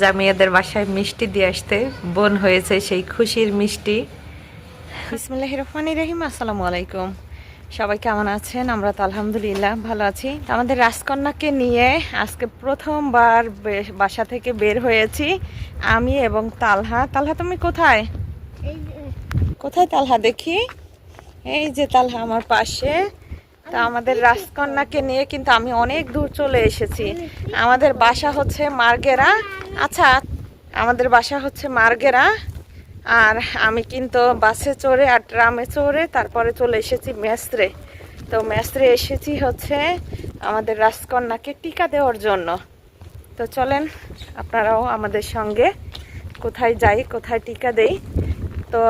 যা মেয়েদের বাসায় মিষ্টি দিয়ে আসতে বোন হয়েছে সেই খুশির মিষ্টি। বিসমুল্লাহ রহমান রহিম আসসালামু আলাইকুম। সবাই কেমন আছেন? আমরা তো আলহামদুলিল্লাহ ভালো আছি। তো আমাদের রাজকন্যাকে নিয়ে আজকে প্রথমবার বাসা থেকে বের হয়েছি আমি এবং তালহা। তালহা তুমি কোথায়? কোথায় তালহা? দেখি। এই যে তালহা আমার পাশে। তা আমাদের রাজকন্যাকে নিয়ে কিন্তু আমি অনেক দূর চলে এসেছি। আমাদের বাসা হচ্ছে মার্গেরা। আচ্ছা আমাদের বাসা হচ্ছে মার্গেরা। আর আমি কিন্তু বাসে চড়ে আর ট্রামে চড়ে তারপরে চলে এসেছি মেসরে তো মেসরে এসেছি হচ্ছে আমাদের রাজকন্যাকে টিকা দেওয়ার জন্য। তো চলেন, আপনারাও আমাদের সঙ্গে কোথায় যাই, কোথায় টিকা দেই। তো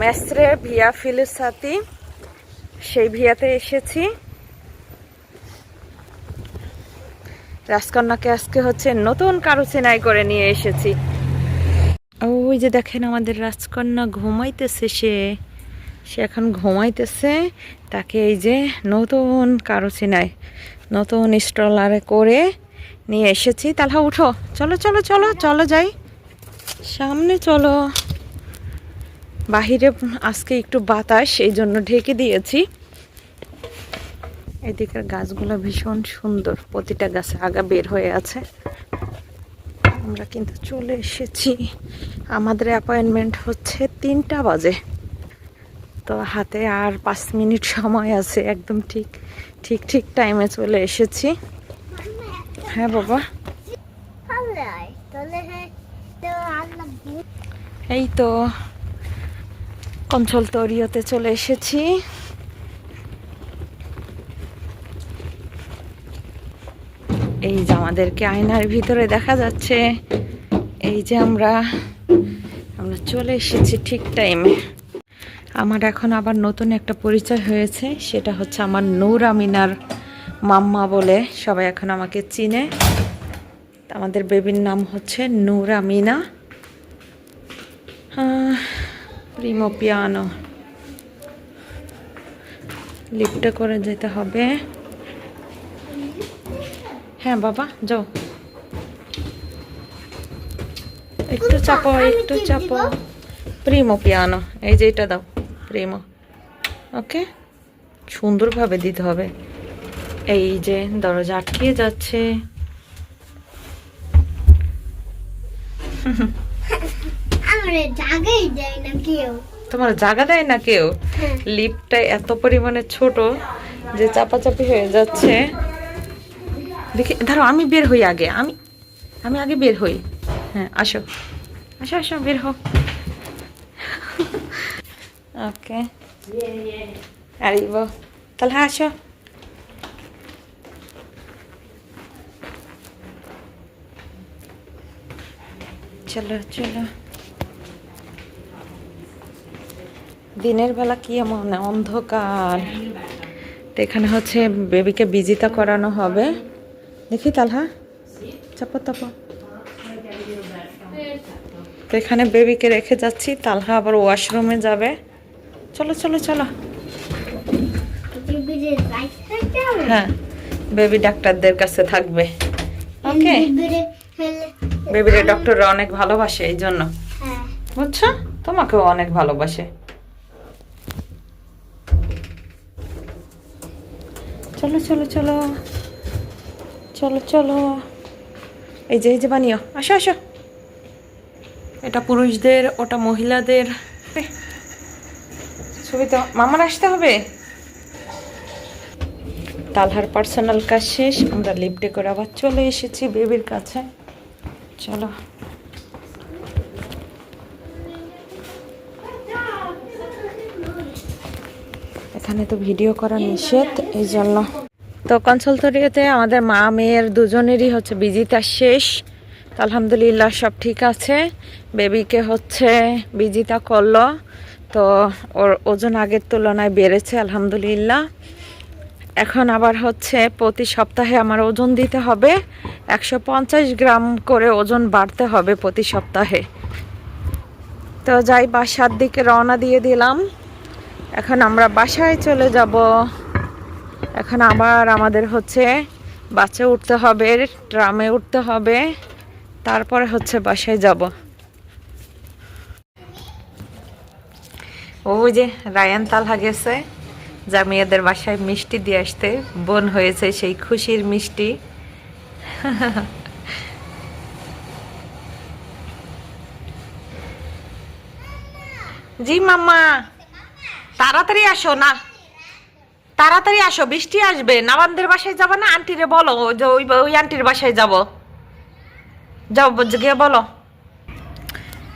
মেসরে ভিয়া ফিলিসাতি সেই ভিয়াতে এসেছি। রাজকন্যাকে আজকে হচ্ছে নতুন কারও চেনাই করে নিয়ে এসেছি। ওই যে দেখেন আমাদের রাজকন্যা ঘুমাইতেছে সে। সে এখন ঘুমাইতেছে, তাকে এই যে নতুন কারও চেনাই নতুন স্ট্রলারে করে নিয়ে এসেছি। তাহলে উঠো। চলো চলো চলো চলো যাই। সামনে চলো। বাহিরে আজকে একটু বাতাস, এই জন্য ঢেকে দিয়েছি। এদিকের গাছগুলো ভীষণ সুন্দর, প্রতিটা গাছে আগা বের হয়ে আছে। আমরা কিন্তু চলে এসেছি। আমাদের অ্যাপয়েন্টমেন্ট হচ্ছে তিনটা বাজে। তো হাতে আর পাঁচ মিনিট সময় আছে, একদম ঠিক ঠিক ঠিক টাইমে চলে এসেছি। হ্যাঁ বাবা? এই তো কঞ্চল তরিয়তে চলে এসেছি। এই যে আমাদেরকে আয়নার ভিতরে দেখা যাচ্ছে, এই যে আমরা আমরা চলে এসেছি ঠিক টাইমে আমার এখন আবার নতুন একটা পরিচয় হয়েছে, সেটা হচ্ছে আমার নূর আমিনার মাম্মা বলে সবাই এখন আমাকে চিনে। আমাদের বেবির নাম হচ্ছে নূর আমিনা। প্রিমো পিয়ানো লিফটে করে যেতে হবে হ্যাঁ বাবা যাও একটু চাপো একটু চাপো প্রিমো পিয়ানো এই যে এটা দাও প্রিমো ওকে সুন্দরভাবে দিতে হবে এই যে দরজা আটকে যাচ্ছে জায়গাই দেয় না কেউ। তোমার জায়গা দেয় না কেউ? হ্যাঁ। লিফটটা এত পরিমাণে ছোট যে চাপাচাপি হয়ে যাচ্ছে। দেখি ধরো আমি বের হই আগে। আমি আমি আগে বের হই। হ্যাঁ আসো। আসো আসো বের হো ওকে। আরিব তাহলে হ্যাঁ আসো। চলো চলো। দিনের বেলা কি এমন অন্ধকার? তো এখানে হচ্ছে বেবিকে বিজিতা করানো হবে। দেখি তালহা চাপো তাপো তো এখানে বেবিকে রেখে যাচ্ছি। তালহা আবার ওয়াশরুমে যাবে। চলো চলো চলো। হ্যাঁ বেবি ডাক্তারদের কাছে থাকবে। ওকে? বিবিরে বেবিরে ডক্টররা অনেক ভালোবাসে এই জন্য হ্যাঁ। বুঝছ? তোমাকেও অনেক ভালোবাসে। চলো চলো চলো। চলো চলো। এই যে এই যে বানিও। আসো আসো। এটা পুরুষদের, ওটা মহিলাদের। ছবি তো মামার আসতে হবে। তালহার পার্সোনাল কাজ শেষ, আমরা লিফটে করে আবার চলে এসেছি বেবির কাছে। চলো। এখানে তো ভিডিও করা নিষেধ এই জন্য তো কনসালতরিয়াতে আমাদের মা, মেয়ের দুজনেরই হচ্ছে বিজিতা শেষ। তো আলহামদুলিল্লাহ সব ঠিক আছে। বেবিকে হচ্ছে বিজিতা করল। তো ওর ওজন আগের তুলনায় বেড়েছে, আলহামদুলিল্লাহ। এখন আবার হচ্ছে প্রতি সপ্তাহে আমার ওজন দিতে হবে। একশো পঞ্চাশ গ্রাম করে ওজন বাড়তে হবে প্রতি সপ্তাহে। তো যাই, বাসার দিকে রওনা দিয়ে দিলাম। এখন আমরা বাসায় চলে যাব। এখন আবার আমাদের হচ্ছে বাসে উঠতে হবে, ট্রামে উঠতে হবে। তারপরে হচ্ছে বাসায় যাব। ওই যে রায়ান তালহা গেছে যা মেয়েদের বাসায় মিষ্টি দিয়ে আসতে। বোন হয়েছে সেই খুশির মিষ্টি। জি মাম্মা। তাড়াতাড়ি আসো না। তাড়াতাড়ি আসো, বৃষ্টি আসবে। নাবানদের বাসায় যাব না? আন্টিরে বলো যে ওই ওই আন্টির বাসায় যাব। যাও গিয়ে বলো।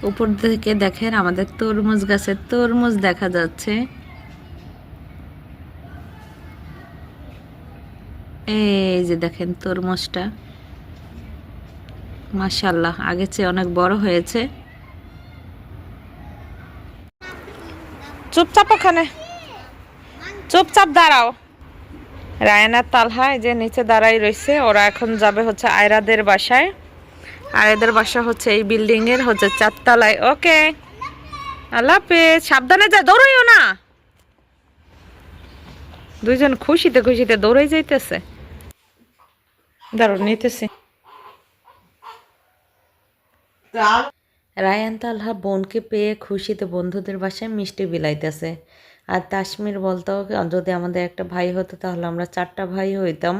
উপর থেকে দেখেন, আমাদের তরমুজ গাছের তরমুজ দেখা যাচ্ছে। এই যে দেখেন তরমুজটা। মাশাল্লাহ আগের চেয়ে অনেক বড় হয়েছে। চুপচাপ ওখানে। চুপচাপ দাঁড়াও। রায়নার তালহা যে নিচে দাঁড়াই রয়েছে ওরা এখন যাবে হচ্ছে আয়রাদের বাসায়। আয়রাদের বাসা হচ্ছে এই বিল্ডিং এর হচ্ছে চারতলায়। ওকে। হাফেজ, সাবধানে যা, দৌড়াইও না। দুইজন খুশিতে খুশিতে দৌড়াই যাইতেছে। দাঁড়ো নিতেছি। রায়ান তালহা বোনকে পেয়ে খুশিতে বন্ধুদের বাসায় মিষ্টি বিলাইতেছে। আর তাসমির বলতো, যদি আমাদের একটা ভাই হতো তাহলে আমরা চারটা ভাই হইতাম।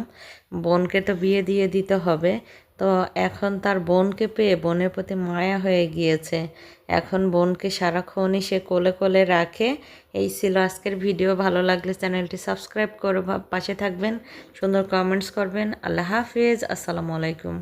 বোনকে তো বিয়ে দিয়ে দিতে হবে। তো এখন তার বোনকে পেয়ে বোনের প্রতি মায়া হয়ে গিয়েছে। এখন বোনকে সারাক্ষণই সে কোলে কোলে রাখে। এই ছিল আজকের ভিডিও। ভালো লাগলে চ্যানেলটি সাবস্ক্রাইব করে পাশে থাকবেন। সুন্দর কমেন্টস করবেন। আল্লাহ হাফিজ। আসসালামু আলাইকুম।